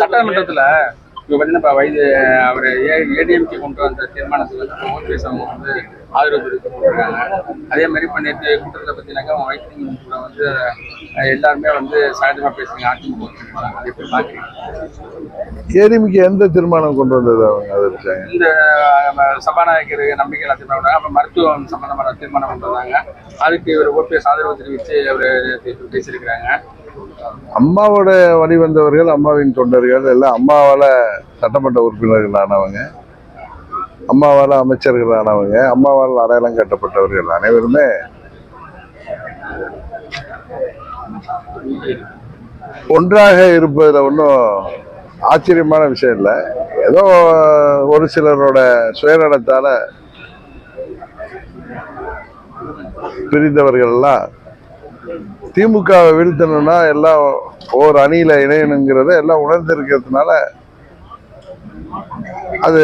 சட்டமன்றத்துல இப்ப வைது அவர் ஏடிஎம்கே கொண்டு வந்த தீர்மானத்துக்கு வந்து ஓபிஎஸ் அவங்க வந்து ஆதரவு தெரிவிச்சிருக்காங்க அதே மாதிரி இப்ப நேற்று கூட்டத்தை பத்தினாக்கா அவங்க வைத்தியம் கூட வந்து எல்லாருமே வந்து சாயந்தரமா பேசுறீங்க. அதிமுக அது எப்படி பாக்குறீங்க? ஏடிமிக்கு எந்த தீர்மானம் கொண்டு வந்தது அவங்க அதை இந்த சபாநாயகர் நம்பிக்கை தீர்மானம் அப்புறம் மருத்துவம் சம்பந்தமான தீர்மானம் கொண்டு வந்தாங்க. அதுக்கு இவர் ஓபிஎஸ் ஆதரவு தெரிவித்து அவர் பேசியிருக்கிறாங்க. அம்மாவோட வழிவந்தவர்கள் அம்மாவின் தொண்டர்கள் எல்லாம் அம்மாவால் சட்டமன்ற உறுப்பினர்கள் ஆனவங்க அம்மாவால அமைச்சர்கள் ஆனவங்க அம்மாவால் அடையாளம் கட்டப்பட்டவர்கள் அனைவருமே ஒன்றாக இருப்பதில் ஒன்றும் ஆச்சரியமான விஷயம் இல்லை. ஏதோ ஒரு சிலரோட சுயநலத்தால் பிரிந்தவர்கள் எல்லாம் திமுகவை வீழ்த்தணும்னா எல்லாம் ஒரு அணியில் இணையணுங்கிறத எல்லாம் உணர்ந்திருக்கிறதுனால அது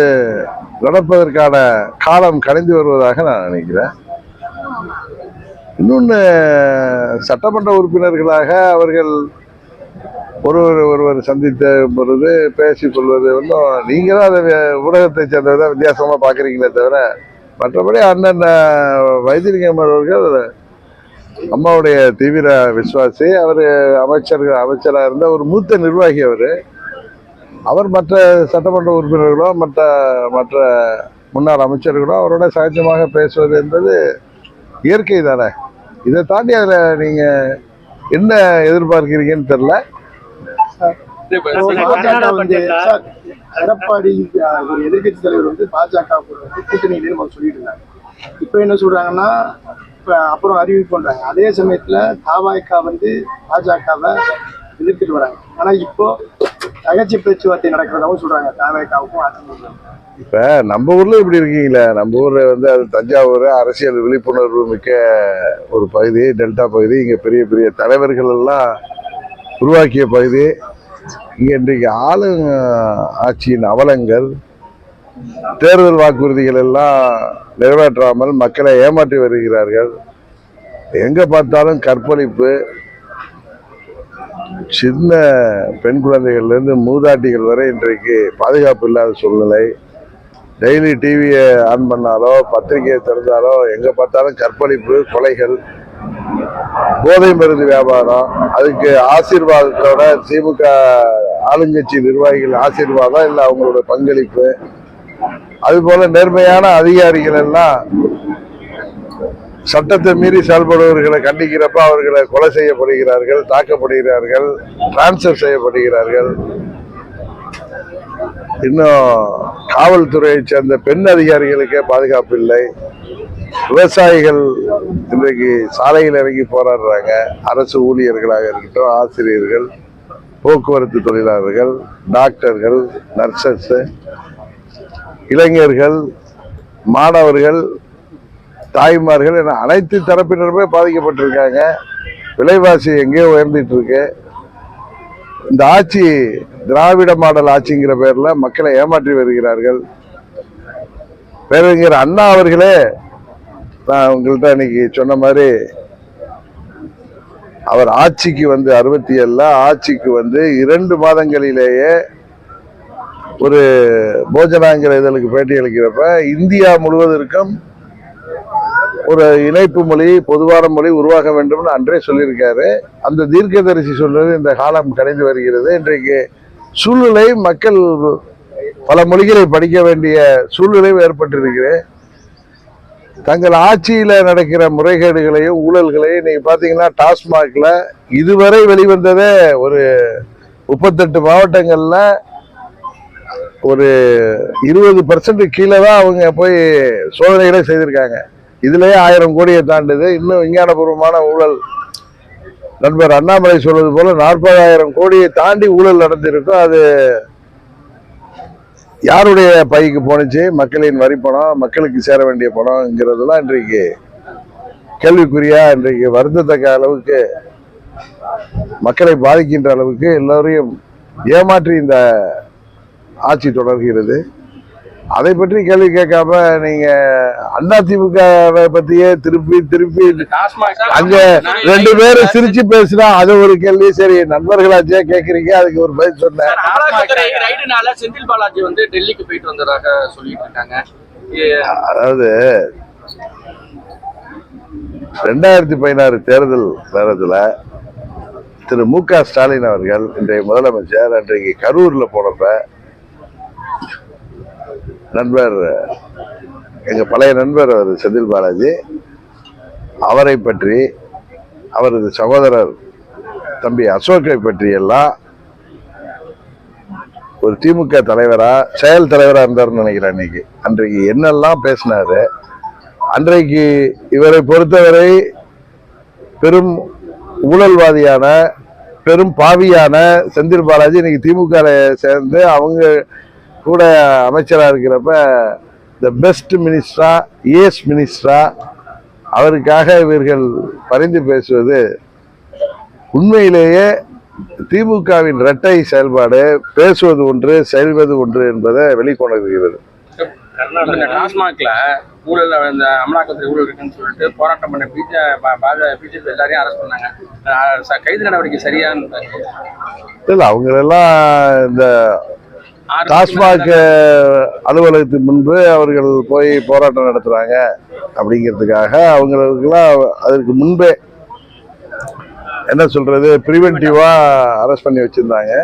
நடப்பதற்கான காலம் கலைந்து வருவதாக நான் நினைக்கிறேன். இன்னொன்று சட்டமன்ற உறுப்பினர்களாக அவர்கள் ஒருவர் ஒருவர் சந்தித்த பொழுது பேசிக் கொள்வது ஒன்றும் நீங்கள் தான் அதை ஊடகத்தை சேர்ந்ததை வித்தியாசமாக பார்க்குறீங்களே தவிர மற்றபடி அண்ணன் வைத்திலிங்கம் அவர்கள் அம்மாவுடைய தீவிர விசுவாசி அவர் அமைச்சர்கள் அமைச்சராக இருந்த ஒரு மூத்த நிர்வாகி அவர். அவர் மற்ற சட்டமன்ற உறுப்பினர்களோ மற்ற மற்ற முன்னாள் அமைச்சர்களோ அவரோட சகஜமாக பேசுவது என்பது இயற்கை தானே. இதை தாண்டி அதில் நீங்கள் என்ன எதிர்பார்க்கிறீங்கன்னு தெரில பாஜக எடப்பாடி ஒரு எதிர்கட்சி தலைவர் வந்து பாஜக கூட்டணி இல்லைன்னு சொல்லிட்டு இருந்தாங்க இப்போ என்ன சொல்றாங்கன்னா இப்போ அப்புறம் அறிவிப்பு பண்ணுறாங்க அதே சமயத்தில் தாவாய்க்கா வந்து பாஜகவை எதிர்த்துட்டு வராங்க. ஆனால் இப்போ நகைச்சி பேச்சுவார்த்தை நடக்கிறதாகவும் சொல்கிறாங்க தாவாய்க்காவுக்கும் அதிமுக இப்போ நம்ம ஊரில் இப்படி இருக்கீங்களே. நம்ம ஊரில் வந்து அது தஞ்சாவூர் அரசியல் விழிப்புணர்வு மிக்க ஒரு பகுதி டெல்டா பகுதி. இங்கே பெரிய பெரிய தலைவர்கள் எல்லாம் உருவாக்கிய பகுதி. இங்கே இன்றைக்கு ஆளுங்க ஆட்சியின் அவலங்கள் தேர்தல் வாக்குறுதிகள் எல்லாம் நிறைவேற்றாமல் மக்களை ஏமாற்றி வருகிறார்கள். எங்கே பார்த்தாலும் கற்பழிப்பு. சின்ன பெண் குழந்தைகள்லேருந்து மூதாட்டிகள் வரை இன்றைக்கு பாதுகாப்பு இல்லாத சூழ்நிலை. டெய்லி டிவியை ஆன் பண்ணாலோ பத்திரிகையை திறந்தாலோ எங்கே பார்த்தாலும் கற்பழிப்பு கொலைகள் போதை மருந்து வியாபாரம் அதுக்கு ஆசீர்வாதத்தோட திமுக ஆளுங்கட்சி நிர்வாகிகள் ஆசீர்வாதம் இல்லை அவங்களோட பங்களிப்பு. அதுபோல நேர்மையான அதிகாரிகள் எல்லாம் சட்டத்தை மீறி செயல்படுபவர்களை கண்டிக்கிறப்ப அவர்களை கொலை செய்யப்படுகிறார்கள் தாக்கப்படுகிறார்கள் டிரான்ஸ்ஃபர் செய்யப்படுகிறார்கள். இன்னும் காவல்துறையை சேர்ந்த பெண் அதிகாரிகளுக்கே பாதுகாப்பு இல்லை. விவசாயிகள் இன்றைக்கு சாலையில் இறங்கி போராடுறாங்க. அரசு ஊழியர்களாக இருக்கட்டும் ஆசிரியர்கள் போக்குவரத்து தொழிலாளர்கள் டாக்டர்கள் நர்சஸ் இளைஞர்கள் மாணவர்கள் தாய்மார்கள் என அனைத்து தரப்பினருமே பாதிக்கப்பட்டிருக்காங்க. விலைவாசி எங்கேயோ உயர்ந்துட்டு இருக்கு இந்த ஆட்சி திராவிட மாடல் ஆட்சிங்கிற பேரில் மக்களை ஏமாற்றி வருகிறார்கள். பேரறிஞர் அண்ணா அவர்களே நான் உங்கள்கிட்ட இன்னைக்கு சொன்ன மாதிரி அவர் ஆட்சிக்கு வந்து அறுபத்தி ஏழில் ஆட்சிக்கு வந்து இரண்டு மாதங்களிலேயே ஒரு போஜனாங்கிற இதழுக்கு பேட்டி அளிக்கிறப்ப இந்தியா முழுவதற்கும் ஒரு இணைப்பு மொழி பொதுவான மொழி உருவாக வேண்டும்னு அன்றே சொல்லியிருக்காரு. அந்த தீர்க்கதரிசி சொல்றது இந்த காலம் கடைந்து வருகிறது. இன்றைக்கு சூழ்நிலை மக்கள் பல மொழிகளை படிக்க வேண்டிய சூழ்நிலை ஏற்பட்டிருக்கிறது. தங்கள் ஆட்சியில் நடக்கிற முறைகேடுகளையும் ஊழல்களையும் இன்றைக்கி பார்த்தீங்கன்னா டாஸ்மாகில் இதுவரை வெளிவந்ததே ஒரு முப்பத்தெட்டு மாவட்டங்களில் ஒரு இருபது பர்சன்ட் கீழே தான் அவங்க போய் சோதனைகளே செய்திருக்காங்க. இதுலேயே ஆயிரம் கோடியை தாண்டுது. இன்னும் விஞ்ஞானபூர்வமான ஊழல். நண்பர் அண்ணாமலை சொல்வது போல நாற்பதாயிரம் கோடியை தாண்டி ஊழல் நடந்திருக்கும். அது யாருடைய பைக்கு போணுச்சு? மக்களின் வரி பணம் மக்களுக்கு சேர வேண்டிய பணம்ங்கிறதெல்லாம் இன்றைக்கு கேள்விக்குறியா இன்றைக்கு வருந்தத்தக்க அளவுக்கு மக்களை பாதிக்கின்ற அளவுக்கு எல்லோரையும் ஏமாற்றி இந்த ஆட்சி தொடர்கிறது. அதை பற்றி கேள்வி கேட்காம நீங்க அண்ணா திமுக பத்தியே திருப்பி திருப்பி அங்க ரெண்டு பேரும் சிரிச்சு பேசினா அது ஒரு கேள்வி. சரி நண்பர்களாச்சே கேக்குறீங்க அதுக்கு ஒரு பதில் சொன்னேன். செந்தில் பாலாஜி வந்து டெல்லிக்கு போயிட்டு வந்ததாக சொல்லிட்டு இருக்காங்க. அதாவது ரெண்டாயிரத்தி பதினாறு தேர்தல் நேரத்துல திரு மு க ஸ்டாலின் அவர்கள் இன்றைய முதலமைச்சர் அன்றைக்கு கரூர்ல போனப்ப நண்பர் எங்கள் பழைய நண்பர் அவர் செந்தில் பாலாஜி. அவரை பற்றி அவரது சகோதரர் தம்பி அசோக்கை பற்றியெல்லாம் ஒரு திமுக தலைவராக செயல் தலைவராக இருந்தார்னு நினைக்கிறேன் இன்னைக்கு. அன்றைக்கு என்னெல்லாம் பேசினார் அன்றைக்கு இவரை பொறுத்தவரை பெரும் ஊழல்வாதியான பெரும் பாவியான செந்தில் பாலாஜி இன்னைக்கு திமுக சேர்ந்து அவங்க கூட அமைச்சரா இருக்கிறப்ப த பெஸ்ட் மினிஸ்டரா ஏஸ் மினிஸ்டரா அவருக்காக இவர்கள் பரிந்து பேசுவது உண்மையிலேயே திமுகவின் இரட்டை செயல்பாடு பேசுவது ஒன்று செயல்வது ஒன்று என்பதை வெளிக்கொணர்கிறது. டாஸ்மாக்ல ஊழல் இந்த அமலாக்கத்துறை ஊழல் இருக்குன்னு சொல்லிட்டு போராட்டம் பண்ண பிஜே பிஜேபி எல்லாரையும் அரெஸ்ட் பண்ணாங்க. கைது நடவடிக்கை சரியான்னு இல்ல அவங்களெல்லாம் இந்த டாஸ்மாக் அலுவலகத்துக்கு முன்பு அவர்கள் போய் போராட்டம் நடத்துறாங்க அப்படிங்கிறதுக்காக அவங்களுக்கெல்லாம் அதற்கு முன்பே என்ன சொல்றது ப்ரிவென்டிவா அரெஸ்ட் பண்ணி வச்சிருந்தாங்க.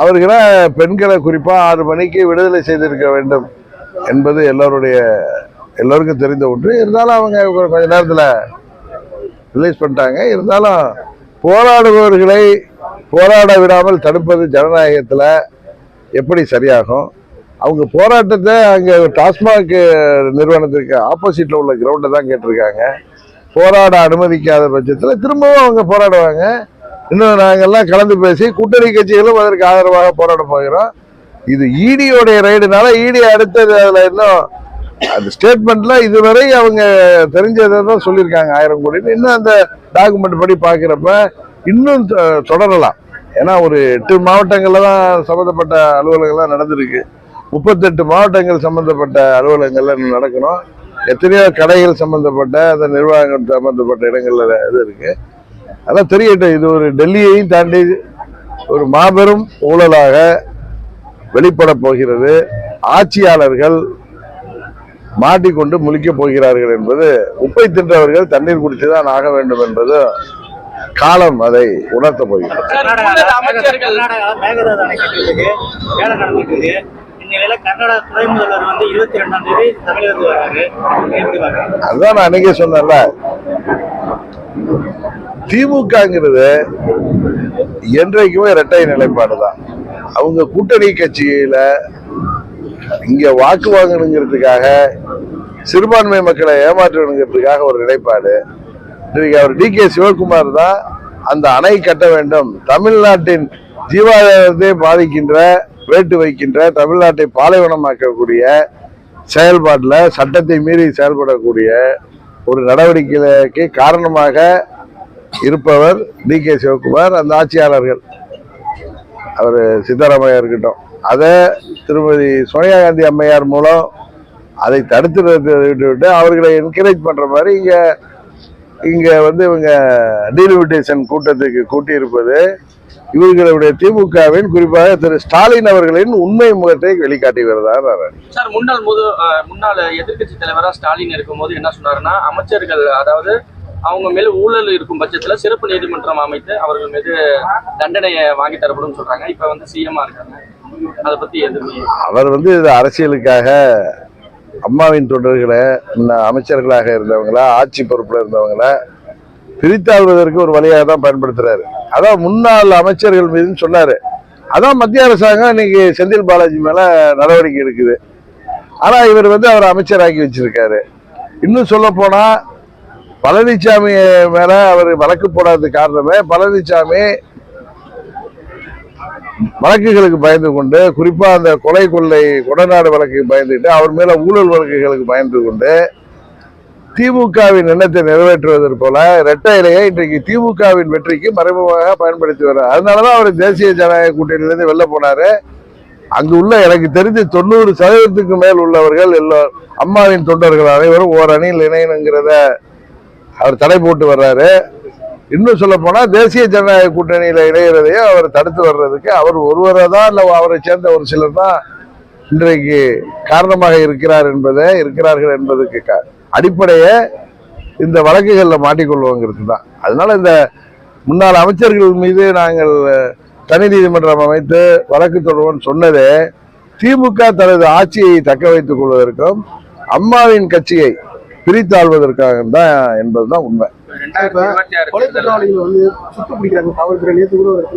அவர்களை பெண்களை குறிப்பா ஆறு மணிக்கு விடுதலை செய்திருக்க வேண்டும் என்பது எல்லோருடைய எல்லோருக்கும் தெரிந்த ஒன்று. இருந்தாலும் அவங்க கொஞ்ச நேரத்துல ரிலீஸ் பண்ணிட்டாங்க. இருந்தாலும் போராடுபவர்களை போராட விடாமல் தடுப்பது ஜனநாயகத்தில் எப்படி சரியாகும்? அவங்க போராட்டத்தை அங்கே டாஸ்மாக் நிறுவனத்துக்கு ஆப்போசிட்டில் உள்ள கிரவுண்டை தான் கேட்டிருக்காங்க. போராட அனுமதிக்காத பட்சத்தில் திரும்பவும் அவங்க போராடுவாங்க. இன்னும் நாங்கெல்லாம் கலந்து பேசி கூட்டணி கட்சிகளும் அதற்கு ஆதரவாக போராட போகிறோம். இது ஈடியோடைய ரைடுனால ஈடி அடுத்தது அதில் இன்னும் அந்த ஸ்டேட்மெண்ட்ல இதுவரை அவங்க தெரிஞ்சதை தான் சொல்லியிருக்காங்க. ஆயிரம் கோடின்னு. இன்னும் அந்த டாக்குமெண்ட் படி பார்க்குறப்ப இன்னும் தொ- தொடரலாம். ஏன்னா ஒரு எட்டு மாவட்டங்கள்ல தான் சம்மந்தப்பட்ட அலுவலகங்கள்லாம் நடந்திருக்கு. முப்பத்தெட்டு மாவட்டங்கள் சம்மந்தப்பட்ட அலுவலகங்கள்ல நடக்கணும். எத்தனையோ கடைகள் சம்மந்தப்பட்ட அந்த நிர்வாகம் சம்மந்தப்பட்ட இடங்கள்ல இது இருக்கு. அதான் தெரியட்டும் இது ஒரு டெல்லியையும் தாண்டி ஒரு மாபெரும் ஊழலாக வெளிப்பட போகிறது. ஆட்சியாளர்கள் மாட்டிக்கொண்டு முழிக்கப் போகிறார்கள் என்பது உப்பை தின்றவர்கள் தண்ணீர் குடித்துதான் ஆக வேண்டும் என்பது காலம் அதை உணர்த்தப் போகிறது அதுதான் நான் அன்னைக்கே சொன்னேன்ல. திமுகங்கிறது என்றைக்குமே இரட்டை நிலைப்பாடு தான். அவங்க கூட்டணி கட்சியில இங்க வாக்கு வாங்கணுங்கிறதுக்காக சிறுபான்மை மக்களை ஏமாற்றணுங்கிறதுக்காக ஒரு நிலைப்பாடு. இன்றைக்கு அவர் டி கே சிவகுமார் தான் அந்த அணை கட்ட வேண்டும். தமிழ்நாட்டின் ஜீவாதாரத்தை பாதிக்கின்ற வேட்டு வைக்கின்ற தமிழ்நாட்டை பாலைவனமாக்கக்கூடிய செயல்பாட்டில் சட்டத்தை மீறி செயல்படக்கூடிய ஒரு நடவடிக்கைக்கு காரணமாக இருப்பவர் டி கே சிவகுமார் அந்த ஆட்சியாளர்கள். அவர் சித்தராமையா இருக்கட்டும். அதை திருமதி சோனியா காந்தி அம்மையார் மூலம் அதை தடுத்து விட்டு விட்டு அவர்களை என்கரேஜ் பண்ணுற மாதிரி இங்கே இங்க வந்து இவங்க டீலிமிட்டேஷன் கூட்டத்துக்கு கூட்டியிருப்பது இவர்களுடைய திமுகவின் குறிப்பாக திரு ஸ்டாலின் அவர்களின் உண்மை முகத்தை வெளிக்காட்டுகிறதா நான் சார் முன்னாள் முது முன்னாள் எதிர்க்கட்சி தலைவரா ஸ்டாலின் இருக்கும்போது என்ன சொன்னாருன்னா அமைச்சர்கள் அதாவது அவங்க மேல ஊழல் இருக்கும் பட்சத்துல சிறப்பு நீதிமன்றம் அமைத்து அவர்கள் மீது தண்டனையை வாங்கி தரப்படும் சொல்றாங்க. இப்ப வந்து சிஎம்ஆ இருக்காங்க. அதை பத்தி எதுவுமே அவர் வந்து இது அரசியலுக்காக அம்மாவின் தொண்டர்களை முன்ன அமைச்சர்களாக இருந்தவங்கள ஆட்சி பொறுப்பில் இருந்தவங்கள பிரித்தாள்வதற்கு ஒரு வழியாக தான் பயன்படுத்துறாரு. அதான் முன்னாள் அமைச்சர்கள் மீதுன்னு சொன்னாரு. அதான் மத்திய அரசாங்கம் இன்னைக்கு செந்தில் பாலாஜி மேல நடவடிக்கை எடுக்குது. ஆனா இவர் வந்து அவர் அமைச்சராக்கி வச்சிருக்காரு. இன்னும் சொல்ல போனா பழனிசாமி மேல அவர் வழக்கு போடாத காரணமே பழனிசாமி வழக்குகளுக்கு பயந்து கொண்டு குறிப்பாக அந்த கொலை கொள்ளை கொடநாடு வழக்குக்கு பயந்துட்டு அவர் மேலே ஊழல் வழக்குகளுக்கு பயந்து கொண்டு திமுகவின் எண்ணத்தை நிறைவேற்றுவதற்கு போல இரட்டை இலையை இன்றைக்கு திமுகவின் வெற்றிக்கு மறைமுகமாக பயன்படுத்தி வர்றார். அதனாலதான் அவர் தேசிய ஜனநாயக கூட்டணியிலேருந்து வெளில போனார். அங்கு உள்ள எனக்கு தெரிஞ்சு தொண்ணூறு சதவீதத்துக்கு மேல் உள்ளவர்கள் எல்லா அம்மாவின் தொண்டர்கள் அனைவரும் ஓர் அணியில் இணையணுங்கிறத அவர் தடை போட்டு வர்றாரு. இன்னும் சொல்ல போனால் தேசிய ஜனநாயக கூட்டணியில் இணைகிறதையே அவர் தடுத்து வர்றதுக்கு அவர் ஒருவரை தான் இல்லை அவரை சேர்ந்த ஒரு சிலர் தான் இன்றைக்கு காரணமாக இருக்கிறார் என்பதை இருக்கிறார்கள் என்பதுக்கு க- அடிப்படையே இந்த வழக்குகளில் மாட்டிக்கொள்வோங்கிறது தான். அதனால இந்த முன்னாள் அமைச்சர்கள் மீது நாங்கள் தனி நீதிமன்றம் அமைத்து வழக்கு தொடர்வோம்னு சொன்னதே திமுக தனது ஆட்சியை தக்க வைத்துக் கொள்வதற்கும் அம்மாவின் கட்சியை பிரித்தாள்வதற்காக தான் உண்மை. சுட்டு பிடிச்சிருக்காங்க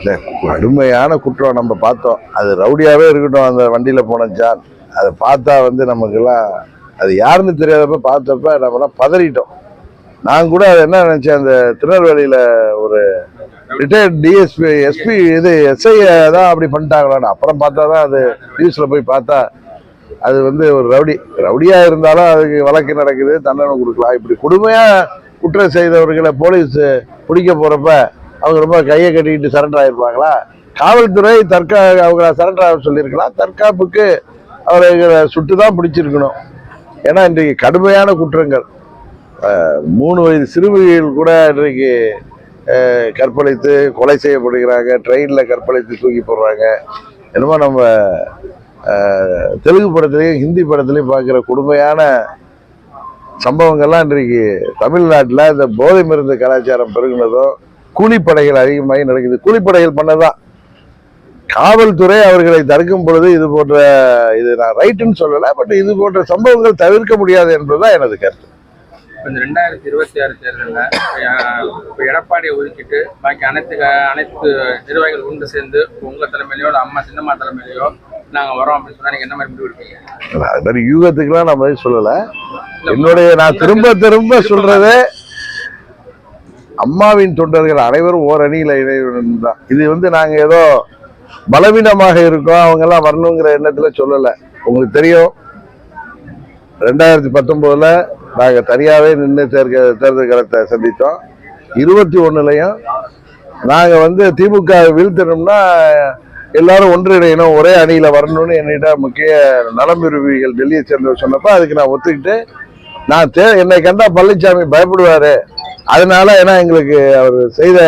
இந்த கடுமையான குற்றம் நம்ம பார்த்தோம். அது ரவுடியாவே இருக்கட்டும் அந்த வண்டியில போன ஜான். அதை பார்த்தா வந்து நமக்கெல்லாம் அது யாருன்னு தெரியாதப்ப பார்த்தப்ப நம்மலாம் பதறிட்டோம். நான் கூட அது என்ன நினைச்சேன் அந்த திருநெல்வேலியில ஒரு ரிட்டையர்ட் டிஎஸ்பி எஸ்பி இது எஸ்ஐ தான் அப்படி பண்ணிட்டாங்களான்னு. அப்புறம் பார்த்தா தான் அது நியூஸ்ல போய் பார்த்தா அது வந்து ஒரு ரவுடி ரவுடியாக இருந்தாலும் அதுக்கு வழக்கு நடக்குது தண்டனை கொடுக்கலாம். இப்படி கொடுமையாக குற்றம் செய்தவர்களை போலீஸ் பிடிக்க போகிறப்ப அவங்க ரொம்ப கையை கட்டிக்கிட்டு சரண்டர் ஆகிருப்பாங்களா காவல்துறை தற்கா அவங்கள சரண்டர் ஆக சொல்லியிருக்கலாம். தற்காப்புக்கு அவர்களை சுட்டு தான் பிடிச்சிருக்கணும். ஏன்னா இன்றைக்கு கடுமையான குற்றங்கள். மூணு வயது சிறுமிகள் கூட இன்றைக்கு கற்பழித்து கொலை செய்யப்படுகிறாங்க ட்ரெயினில் கற்பழித்து தூக்கி போடுறாங்க. என்னமோ நம்ம தெலுங்கு படத்துலையும் ஹிந்தி படத்துலையும் பார்க்குற கொடுமையான சம்பவங்கள்லாம் இன்றைக்கு தமிழ்நாட்டில் இந்த போதை மருந்து கலாச்சாரம் பெருகினதும் கூலிப்படைகள் அதிகமாகி நடக்குது. கூலிப்படைகள் பண்ணதான். காவல்துறை அவர்களை தடுக்கும் பொழுது இது போன்ற இது நான் ரைட்டுன்னு சொல்லலை பட் இது போன்ற சம்பவங்கள் தவிர்க்க முடியாது என்பதுதான் எனது கருத்து. இந்த ரெண்டாயிரத்தி இருபத்தி ஆறு தேர்தலில் இப்போ எடப்பாடியை ஒதுக்கிட்டு பாக்கி அனைத்து அனைத்து நிர்வாகிகள் ஒன்று சேர்ந்து உங்க தலைமையிலயோ இல்லை அம்மா சின்னம்மா தலைமையிலயோ நாங்க வரோம் அப்படின்னு சொன்னா நீங்க என்ன மாதிரி முடிவு எடுப்பீங்க? அது மாதிரி யூகத்துக்குலாம் நான் பதில் சொல்லலை. என்னுடைய நான் திரும்ப திரும்ப சொல்றது அம்மாவின் தொண்டர்கள் அனைவரும் ஓர் அணியில இணையணும் தான் இது வந்து நாங்க ஏதோ பலவீனமாக இருக்கோம் அவங்க எல்லாம் வரணுங்கிற எண்ணத்துல சொல்லல. உங்களுக்கு தெரியும் ரெண்டாயிரத்தி பத்தொன்பதுல நாங்க தனியாவே நின்று தேர்தல் தேர்தல் களத்தை சந்தித்தோம். இருபத்தி ஒண்ணுலயும் நாங்க வந்து திமுக வீழ்த்தணும்னா எல்லாரும் ஒன்றிணையணும் ஒரே அணியில வரணும்னு என்னிட்ட முக்கிய நலம் விரும்பிகள் டெல்லியை சேர்ந்தவர் சொன்னப்ப அதுக்கு நான் ஒத்துக்கிட்டு நான் தே என்னை கண்டா பழனிசாமி பயப்படுவாரு. அதனால ஏன்னா எங்களுக்கு அவர் செய்த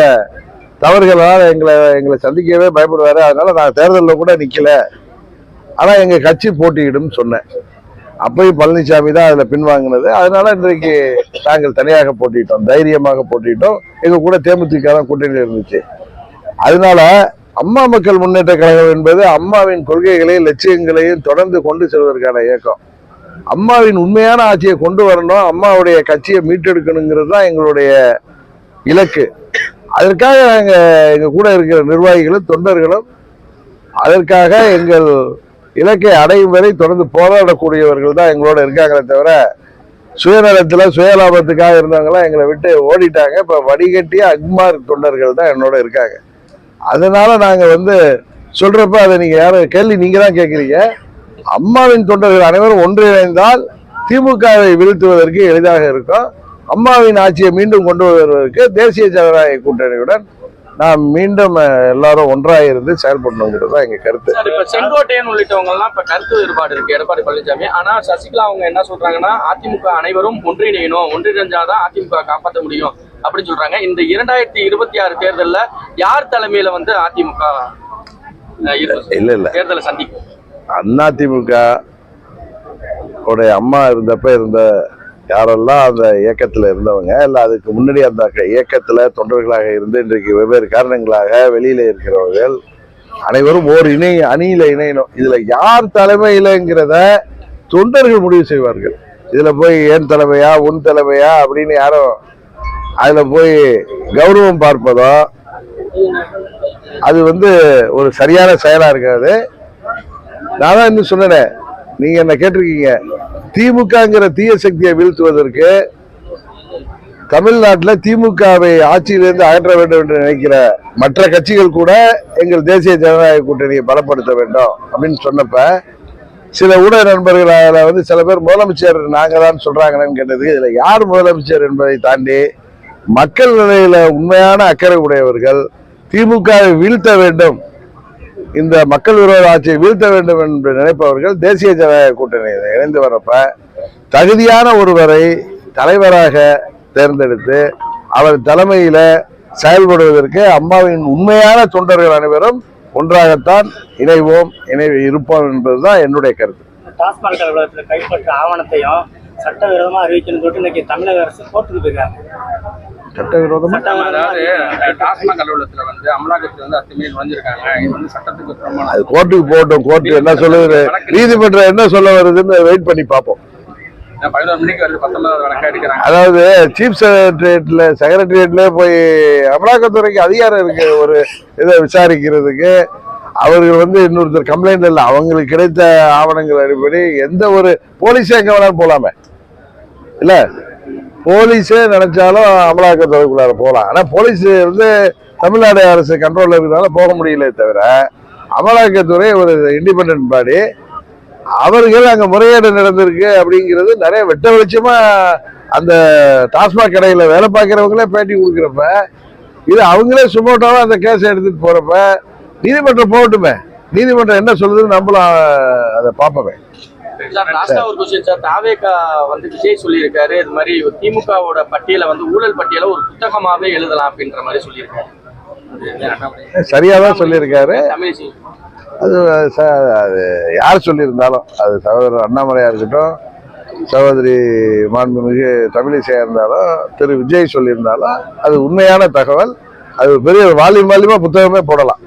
தவறுகளால் எங்களை எங்களை சந்திக்கவே பயப்படுவாரு. அதனால நான் தேர்தலில் கூட நிக்கல. ஆனா எங்க கட்சி போட்டியிடும் சொன்னேன். அப்பயும் பழனிசாமி தான் அதுல பின்வாங்கினது. அதனால இன்றைக்கு நாங்கள் தனியாக போட்டிட்டோம் தைரியமாக போட்டிட்டோம். எங்க கூட தேமுதிக தான் கூட்டணியில் இருந்துச்சு. அதனால அம்மா மக்கள் முன்னேற்ற கழகம் என்பது அம்மாவின் கொள்கைகளையும் லட்சியங்களையும் தொடர்ந்து கொண்டு செல்வதற்கான இயக்கம். அம்மாவின் உண்மையான ஆட்சியை கொண்டு வரணும் அம்மாவுடைய கட்சியை மீட்டெடுக்கணுங்கிறது தான் எங்களுடைய இலக்கு. அதற்காக நாங்கள் எங்கள் கூட இருக்கிற நிர்வாகிகளும் தொண்டர்களும் அதற்காக எங்கள் இலக்கை அடையும் வரை தொடர்ந்து போராடக்கூடியவர்கள் தான் எங்களோட இருக்காங்களே தவிர சுயநலத்தில் சுயலாபத்துக்காக இருந்தவங்களாம் எங்களை விட்டு ஓடிட்டாங்க. இப்போ வடிகட்டிய அக்மார் தொண்டர்கள் தான் என்னோட இருக்காங்க. அதனால நாங்கள் வந்து சொல்றப்ப அதை நீங்கள் யாரும் கேள்வி நீங்கள் தான் கேட்குறீங்க. அம்மாவின் தொண்டர்கள் அனைவரும் ஒன்றிணைந்தால் திமுகவை வீழ்த்துவதற்கு எளிதாக இருக்கும். அம்மாவின் ஆட்சியை மீண்டும் கொண்டு வருவதற்கு தேசிய ஜனநாயக கூட்டணியுடன் நாம் மீண்டும் எல்லாரும் ஒன்றாக இருந்து செயல்படணுங்கிறது தான் எங்க கருத்து. இப்ப செங்கோட்டையன் உள்ளிட்டவங்க எல்லாம் இப்ப கருத்து வேறுபாடு இருக்கு எடப்பாடி பழனிசாமி. ஆனா சசிகலா அவங்க என்ன சொல்றாங்கன்னா அதிமுக அனைவரும் ஒன்றிணையணும் ஒன்றிணைஞ்சாதான் அதிமுக காப்பாற்ற முடியும் அப்படின்னு சொல்றாங்க. இந்த இரண்டாயிரத்தி இருபத்தி ஆறு தேர்தல்ல யார் தலைமையில வந்து அதிமுக இல்ல இல்ல. தேர்தலை சந்திக்கும்? அதிமுக உடைய அம்மா இருந்தப்ப இருந்த யாரெல்லாம் அந்த இயக்கத்தில் இருந்தவங்க இல்லை அதுக்கு முன்னாடி அந்த க- தொண்டர்களாக இருந்து இன்றைக்கு வெவ்வேறு காரணங்களாக வெளியில் இருக்கிறவர்கள் அனைவரும் ஓர் இணை அணியில் இணையணும். இதில் யார் தலைமையிலங்கிறத தொண்டர்கள் முடிவு செய்வார்கள். இதில் போய் என் தலைமையா உன் தலைமையா அப்படின்னு யாரும் அதில் போய் கௌரவம் பார்ப்பதோ அது வந்து ஒரு சரியான செயலாக இருக்காது. நான் தான் இன்னும் சொன்னேனே நீங்கள் என்ன கேட்டிருக்கீங்க? திமுகங்கிற தீய சக்தியை வீழ்த்துவதற்கு தமிழ்நாட்டில் திமுகவை ஆட்சியிலிருந்து அகற்ற வேண்டும் என்று நினைக்கிற மற்ற கட்சிகள் கூட எங்கள் தேசிய ஜனநாயக கூட்டணியை பலப்படுத்த வேண்டும் அப்படின்னு சொன்னப்ப சில ஊடக நண்பர்களால் வந்து சில பேர் முதலமைச்சர் நாங்கள் தான் சொல்கிறாங்கன்னு கேட்டதுக்கு இதில் யார் முதலமைச்சர் என்பதை தாண்டி மக்கள் நிலையில் உண்மையான அக்கறை உடையவர்கள் திமுகவை வீழ்த்த வேண்டும் இந்த மக்கள் விரோத ஆட்சியை வீழ்த்த வேண்டும் என்று நினைப்பவர்கள் தேசிய ஜனநாயக கூட்டணியில் இணைந்து வரப்ப தகுதியான ஒருவரை தலைவராக தேர்ந்தெடுத்து அவர் தலைமையில் செயல்படுவதற்கு அம்மாவின் உண்மையான தொண்டர்கள் அனைவரும் ஒன்றாகத்தான் இணைவோம் இணை இருப்போம் என்பதுதான் என்னுடைய கருத்து. டாஸ்மாக் அலுவலகத்தில் கைப்பற்ற ஆவணத்தையும் சட்டவிரோதமாக அறிவிக்கணும்னு சொல்லிட்டு இன்னைக்கு தமிழக அரசு கோர்ட்டுக்கு போயிருக்காங்க. சட்டவிரோதமா? அதாவது டாஸ்மாக் அலுவலகத்துல வந்து அமலாக்கத்துல வந்து அத்துமீறி நுழைஞ்சிருக்காங்க இது வந்து சட்டத்துக்கு புறம்பான அது கோர்ட்டுக்கு போகட்டும் கோர்ட்டு என்ன சொல்லுது நீதிமன்றம் என்ன சொல்ல வருதுன்னு வெயிட் பண்ணி பார்ப்போம். அதாவது சீஃப் செக்ரட்டரியேட்ல செக்ரட்டரியேட்ல போய் அமலாக்கத்துறைக்கு அதிகாரம் இருக்கு ஒரு இதை விசாரிக்கிறதுக்கு. அவர்கள் வந்து இன்னொருத்தர் கம்ப்ளைண்ட் இல்லை. அவங்களுக்கு கிடைத்த ஆவணங்கள் அடிப்படை. எந்த ஒரு போலீஸே எங்க வேணாலும் போலாமே. இல்ல? போலீஸே நினைச்சாலும் அமலாக்கத்துறைக்குள்ளார போகலாம். ஆனால் போலீஸ் வந்து தமிழ்நாடு அரசு கண்ட்ரோலில் இருக்கிறதால போக முடியல தவிர அமலாக்கத்துறை ஒரு இண்டிபெண்ட் பாடி அவர்கள் அங்கே முறையீடு நடந்திருக்கு அப்படிங்கிறது நிறைய வெட்ட வெளிச்சமாக அந்த டாஸ்மாக் கடையில் வேலை பார்க்குறவங்களே பேட்டி கொடுக்குறப்ப இது அவங்களே சுமோட்டோவாக அந்த கேஸை எடுத்துகிட்டு போகிறப்ப நீதிமன்றம் போகட்டுமே. நீதிமன்றம் என்ன சொல்லுதுன்னு நம்மளும் அதை பார்ப்போமே. லாஸ்டா ஒரு கொஸ்டின் சார் தாவேகா வந்து விஜய் சொல்லியிருக்காரு இது மாதிரி திமுகவோட பட்டியலை வந்து ஊழல் பட்டியலை ஒரு புத்தகமாவே எழுதலாம் அப்படின்ற மாதிரி சொல்லியிருக்காரு. சரியா தான் சொல்லியிருக்காரு. அது அது யார் சொல்லியிருந்தாலும் அது சகோதரர் அண்ணாமலையா இருக்கட்டும் சகோதரி மாண்புமிகு தமிழிசையா இருந்தாலும் திரு விஜய் சொல்லியிருந்தாலும் அது உண்மையான தகவல். அது பெரிய வால்யூம் வால்யூமா புத்தகமே போடலாம்.